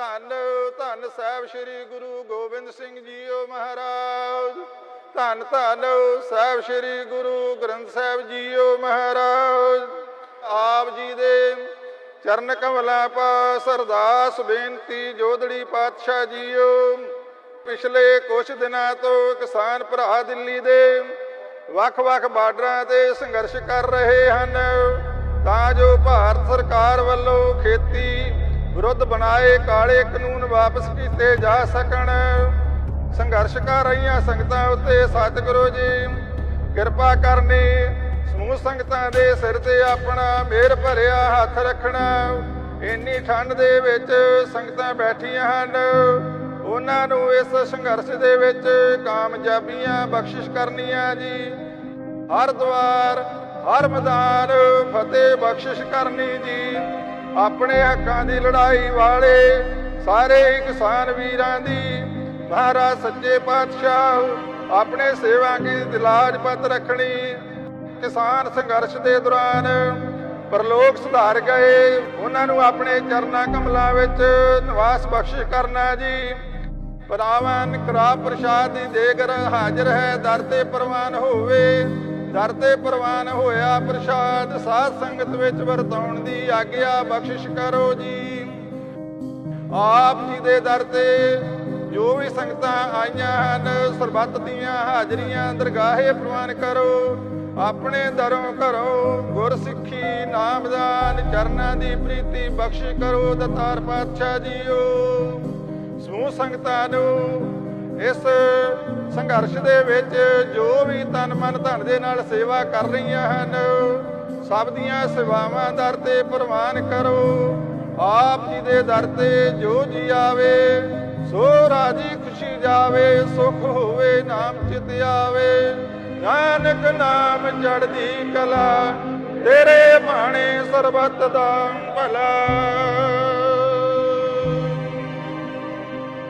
ਧੰਨ ਧੰਨ ਸਾਹਿਬ ਸ੍ਰੀ ਗੁਰੂ ਗੋਬਿੰਦ ਸਿੰਘ ਜੀਓ ਮਹਾਰਾਜ। ਧੰਨ ਧੰਨ ਸਾਹਿਬ ਸ੍ਰੀ ਗੁਰੂ ਗ੍ਰੰਥ ਸਾਹਿਬ ਜੀਓ ਮਹਾਰਾਜ। ਆਪ ਜੀ ਦੇ ਚਰਨ ਕਮਲਾਂ ਪਾਸ ਅਰਦਾਸ ਬੇਨਤੀ ਜੋਧੜੀ ਪਾਤਸ਼ਾਹ ਜੀਓ। ਪਿਛਲੇ ਕੁਝ ਦਿਨਾਂ ਤੋਂ ਕਿਸਾਨ ਭਰਾ ਦਿੱਲੀ ਦੇ ਵੱਖ-ਵੱਖ ਬਾਰਡਰਾਂ ਤੇ ਸੰਘਰਸ਼ ਕਰ ਰਹੇ ਹਨ। ਤਾਂ ਜੋ ਭਾਰਤ ਸਰਕਾਰ ਵੱਲੋਂ ਖੇਤੀ ਵਿਰੁੱਧ ਬਣਾਏ ਕਾਲੇ ਕਾਨੂੰਨ ਵਾਪਸ ਕੀਤੇ ਜਾ ਸਕਣ। ਸੰਘਰਸ਼ ਕਰ ਰਹੀਆਂ ਸੰਗਤਾਂ ਉੱਤੇ ਸਤਿਗੁਰੂ ਜੀ, ਕਿਰਪਾ ਕਰਨੀ। ਸਮੂਹ ਸੰਗਤਾਂ ਦੇ ਸਿਰ ਤੇ ਆਪਣਾ ਮਿਹਰ ਭਰਿਆ ਹੱਥ ਰੱਖਣਾ। ਇੰਨੀ ਠੰਡ ਦੇ ਵਿੱਚ ਸੰਗਤਾਂ ਬੈਠੀਆਂ ਹਨ। ਉਹਨਾਂ ਨੂੰ ਇਸ ਸੰਘਰਸ਼ ਦੇ ਵਿੱਚ ਕਾਮਯਾਬੀਆਂ ਬਖਸ਼ਿਸ਼ ਕਰਨੀਆਂ ਜੀ। ਹਰ ਦਵਾਰ ਹਰ ਮੈਦਾਨ ਫਤਿਹ ਬਖਸ਼ਿਸ਼ ਕਰਨੀ ਜੀ। ਆਪਣੇ ਹੱਕਾਂ ਦੀ ਲੜਾਈ ਵਾਲੇ ਸਾਰੇ ਕਿਸਾਨ ਵੀਰਾਂ ਦੀ। ਮਹਾਰਾਜ ਸੱਚੇ ਪਾਤਸ਼ਾਹ, ਆਪਣੇ ਸੇਵਾ ਕੀ ਦਿਲਾਜ ਪਤ ਰੱਖਣੀ। ਕਿਸਾਨ ਸੰਘਰਸ਼ ਦੇ ਦੌਰਾਨ ਪਰਲੋਕ ਸੁਧਾਰ ਗਏ। ਉਹਨਾਂ ਨੂੰ ਆਪਣੇ ਚਰਨਾਂ ਕਮਲਾਂ ਵਿੱਚ ਨਿਵਾਸ ਬਖਸ਼ਿਸ਼ ਕਰਨਾ ਜੀ। ਪਰਾਵਨ ਕਰਾ ਪ੍ਰਸ਼ਾਦ ਦੀ ਦੇਗਰ ਹਾਜ਼ਰ ਹੈ, ਦਰ ਤੇ ਪ੍ਰਵਾਨ ਹੋਵੇ। ਦਰ ਤੇ ਪ੍ਰਵਾਨ ਹੋਇਆ ਪ੍ਰਸ਼ਾਦ, ਸਾਧ ਸੰਗਤ ਵਿੱਚ ਵਰਤਾਉਣ ਦੀ ਆਗਿਆ, ਬਖਸ਼ਿਸ਼ ਕਰੋ ਜੀ। ਆਪ ਜੀ ਦੇ ਦਰ ਤੇ ਜੋ ਵੀ ਸੰਗਤਾਂ ਆਈਆਂ ਹਨ, ਸਰਬੱਤ ਦੀਆਂ ਹਾਜ਼ਰੀਆਂ ਦਰਗਾਹੇ ਪ੍ਰਵਾਨ ਕਰੋ। ਆਪਣੇ ਦਰੋਂ ਘਰੋਂ ਗੁਰ ਸਿੱਖੀ ਨਾਮਦਾਨ, ਚਰਨਾਂ ਦੀ ਪ੍ਰੀਤੀ ਬਖਸ਼ਿਸ਼ ਕਰੋ ਦਤਾਰ ਪਾਤਸ਼ਾਹ ਜੀਓ। ਸਮੂਹ ਸੰਗਤਾਂ ਨੂੰ ਇਸ ਸੰਘਰਸ਼ ਦੇ ਵਿੱਚ ਜੋ ਵੀ ਤਨ ਮਨ ਧਨ ਦੇ ਨਾਲ ਸੇਵਾ ਕਰ ਰਹੀਆਂ ਹਨ, ਸਭ ਦੀਆਂ ਸੇਵਾਵਾਂ ਦਰ ਤੇ ਪ੍ਰਵਾਨ ਕਰੋ। ਆਪ ਜੀ ਦੇ ਦਰ ਤੇ ਜੋ ਜੀ ਆਵੇ, ਸੋ ਰਾਜੀ ਖੁਸ਼ੀ ਜਾਵੇ, ਸੁਖ ਹੋਵੇ, ਨਾਮ ਚਿਤ ਆਵੇ। ਨਾਨਕ ਨਾਮ ਚੜਦੀ ਕਲਾ, ਤੇਰੇ ਬਾਣੇ ਸਰਬਤ ਦਾ ਭਲਾ।